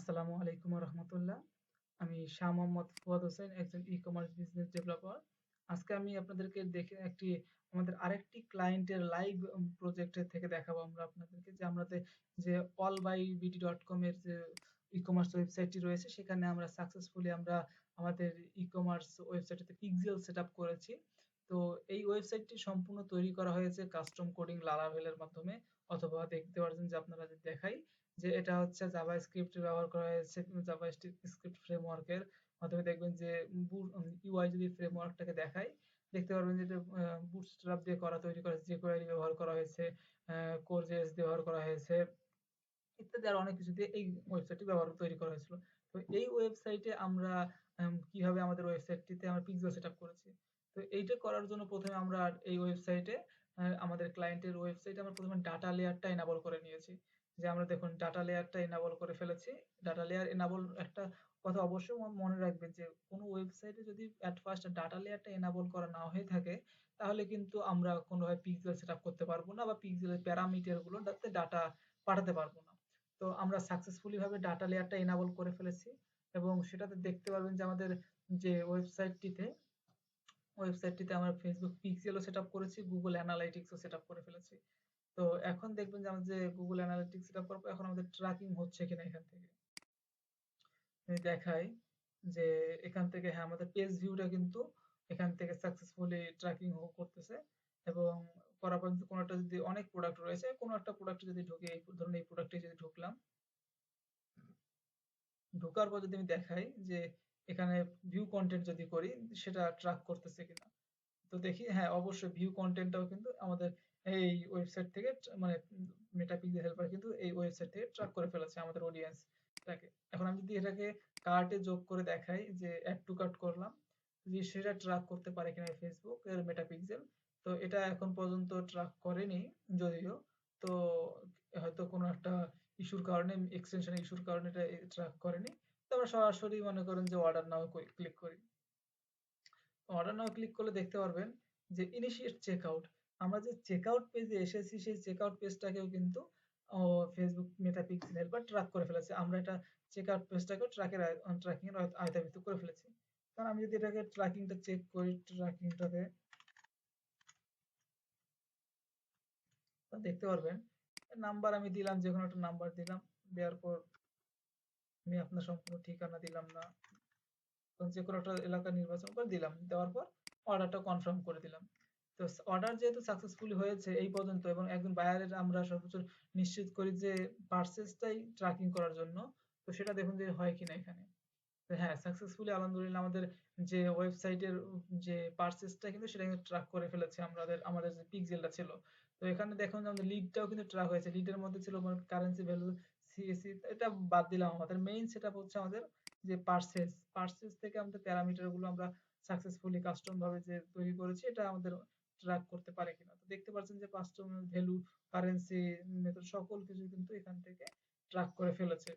আসসালামু আলাইকুম রহমতুল্লাহ। আমি শাহ মোহাম্মদ ফুয়াদ হোসেন, একজন ই কমার্স বিজনেস ডেভেলপার আজকে আমি আপনাদেরকে দেখে একটি, আমাদের আরেকটি ক্লায়েন্টের লাইভ প্রজেক্টের থেকে দেখাবো আমরা আপনাদেরকে। যে আমাদের যে all by BD dot com এর যে ই কমার্স ওয়েবসাইটটি রয়েছে, সেখানে আমরা সাকসেসফুলি আমরা আমাদের ই কমার্স ওয়েবসাইটটিতে পিক্সেল সেট করেছি। তো এই ওয়েবসাইটটি সম্পূর্ণ তৈরি করা হয়েছে কাস্টম কোডিং লারাভেলের মাধ্যমে। অথবা দেখতে পারছেন যে আপনারা দেখাই যে এটা হচ্ছে জাভা স্ক্রিপ্ট ব্যবহার করা হয়েছে জাভা স্ক্রিপ্ট ফ্রেমওয়ার্কের মাধ্যমে দেখবেন যে ইউআই যদি ফ্রেমওয়ার্কটাকে দেখায়, দেখতে পারবেন যে বুটস্ট্র্যাপ দিয়ে করা, তৈরি করা যে কোয়ারি ব্যবহার করা হয়েছে কোরজেস ব্যবহার করা হয়েছে ইত্যাদি, আর অনেক কিছু দিয়ে এই ওয়েবসাইটটি ব্যবহার, তৈরি করা হয়েছিল। তো এই ওয়েবসাইটে আমরা কীভাবে আমাদের ওয়েবসাইটটিতে আমরা পিক্সেল সেটআপ করেছি? তো এইটা করার জন্য প্রথমে আমরা এই ওয়েবসাইটে আমাদের ক্লায়েন্টের ওয়েবসাইটে আমরা প্রথমে ডাটা লেয়ারটা এনাবল করে নিয়েছি। যে আমরা দেখুন ডাটা লেয়ারটা এনাবল করে ফেলেছি। ডাটা লেয়ার এনাবল একটা কথা অবশ্যই মনে রাখবেন যে কোনো ওয়েবসাইটে যদি অ্যাট ফার্স্ট ডাটা লেয়ারটা এনাবল করা না হয়ে থাকে, তাহলে কিন্তু আমরা কোনোভাবে পিক্সেল সেট করতে পারব না বা পিক্সেলের প্যারামিটারগুলো ডাটা পাঠাতে পারব না। তো আমরা সাকসেসফুলি ভাবে ডাটা লেয়ারটা এনাবল করে ফেলেছি এবং সেটাতে দেখতে পারবেন যে আমাদের যে ওয়েবসাইটটিতে ওয়েবসাইটটিতে আমরা ফেসবুক পিক্সেলও সেট করেছি গুগল অ্যানালাইটিক্সও সেট করে ফেলেছি। তো এখন দেখবেন যে আমাদের যে গুগল অ্যানালিটিক্স সেটআপ করার এখন আমাদের ট্র্যাকিং হচ্ছে কিনা এখান থেকে। দেখাই যে এখান থেকে হ্যাঁ আমাদের পেজ ভিউটা কিন্তু এখান থেকে সাকসেসফুলি ট্র্যাকিং করতেছে এবং করার পর কোনো একটা যদি অনেক প্রোডাক্ট রয়েছে, কোনো একটা প্রোডাক্টে যদি ঢুকে, এই ধরুন এই প্রোডাক্টে যদি ঢুকলাম, ঢোকার পর যদি আমি দেখাই যে এখানে ভিউ কন্টেন্ট যদি করি, সেটা ট্র্যাক করতেছে কিনা। তো দেখি হ্যাঁ অবশ্যই ভিউ কন্টেন্টটাও কিন্তু আমাদের এই ওয়েবসাইট থেকে মানে মেটা পিক্সেল হেল্পার কিন্তু এই ওয়েবসাইট থেকে ট্র্যাক করে ফেলেছে আমাদের অডিয়েন্সটাকে এখন আমি যদি এটাকে কার্টে যোগ করে দেখাই যে অ্যাড টু কার্ট করলাম, যদি সেটা ট্র্যাক করতে পারে কিনা ফেসবুক এর মেটা পিক্সেল তো এটা এখন পর্যন্ত ট্র্যাক করেনি যদিও, তো হয়তো কোনো একটা ইস্যুর কারণে এক্সটেনশন ইস্যুর কারণে এটা ট্র্যাক করেনি। তো আমরা সরাসরি মনে করেন যে অর্ডার নাও ক্লিক করি। অর্ডার নাও ক্লিক করলে দেখতে পারবেন যে ইনিশিয়েট চেক আউট আমরা যে চেক আউট পেজে এসেছি, সেই চেক আউট পেজটাকেও কিন্তু Facebook Meta pixel helper track করে ফেলেছে। আমরা এটা চেক আউট পেজটাকে ট্র্যাকের ট্র্যাকিং এর আয়তাভিত করে ফেলেছি। কারণ আমি যদি এটাকে ট্র্যাকিংটা চেক করি ট্র্যাকিংটাকে দেখতে পারবেন নাম্বার আমি দিলাম, যে কোনো একটা নাম্বার দিলাম, দেওয়ার পর আমি আপনার সম্পূর্ণ ঠিকানা দিলাম না যে কোনো একটা এলাকা নির্বাচন করে দিলাম, দেওয়ার পর অর্ডারটা কনফার্ম করে দিলাম। তো অর্ডার যেহেতু সাকসেসফুলি হয়েছে এই পর্যন্ত এবং একজন বায়ারের আমরা সর্বোচ্চ নিশ্চিত করি যে পার্সেসটাই ট্র্যাকিং করার জন্য, তো সেটা দেখুন যে হয় কিনা এখানে। হ্যাঁ সাকসেসফুলি আলহামদুলিল্লাহ আমাদের যে ওয়েবসাইটের যে পার্সেসটা কিন্তু সেটা কিন্তু ট্র্যাক করে ফেলেছে আমাদের আমাদের যে পিক্সেলটা ছিল। তো এখানে দেখুন আমাদের লিডটাও কিন্তু ট্র্যাক হয়েছে। লিডের মধ্যে ছিল কারেন্সি ভ্যালু সিএসি এটা বাদ দিলাম আমাদের। মেইন সেটআপ হচ্ছে আমাদের যে পার্সেস পার্সেস থেকে আমাদের প্যারামিটারগুলো আমরা সাকসেসফুলি কাস্টম ভাবে যে তৈরি করেছি, এটা আমাদের ট্র্যাক করতে পারে কিনা। তো দেখতে পাচ্ছেন যে কাস্টমার ভ্যালু কারেন্সি মেথড সকল কিছু কিন্তু এখান থেকে ট্র্যাক করে ফেলেছে।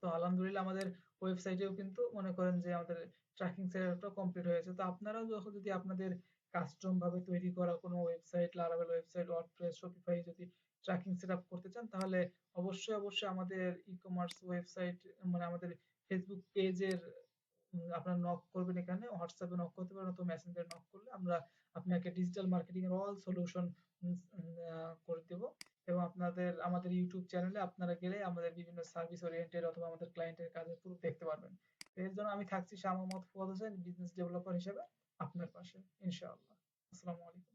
তো আলহামদুলিল্লাহ আমাদের ওয়েবসাইটেও কিন্তু মনে করেন যে আমাদের ট্র্যাকিং সেটআপটা কমপ্লিট হয়েছে। তো আপনারাও যখন যদি আপনাদের কাস্টম ভাবে তৈরি করা কোনো website Laravel website WordPress Shopify যদি ট্র্যাকিং সেটআপ করতে চান, তাহলে অবশ্যই অবশ্যই আমাদের ই কমার্স ওয়েবসাইট মানে আমাদের ফেসবুক পেজের আপনারা নক করবেন এখানে হোয়াটসঅ্যাপে নক করতে পারেন অথবা মেসেঞ্জারে নক করলে আমরা আপনাকে ডিজিটাল মার্কেটিং এর অল সলিউশন করে দেব। এবং আপনাদের, আমাদের ইউটিউব চ্যানেলে আপনারা গেলে আমাদের বিভিন্ন সার্ভিস ওরিয়েন্টেড অথবা আমাদের ক্লায়েন্টের কাজের পুরো দেখতে পারবেন। এর জন্য আমি থাকছি শাহ মত ফুয়াদ হোসেন বিজনেস ডেভেলপার হিসেবে আপনার পাশে, ইনশাআল্লাহ। আসসালামু আলাইকুম।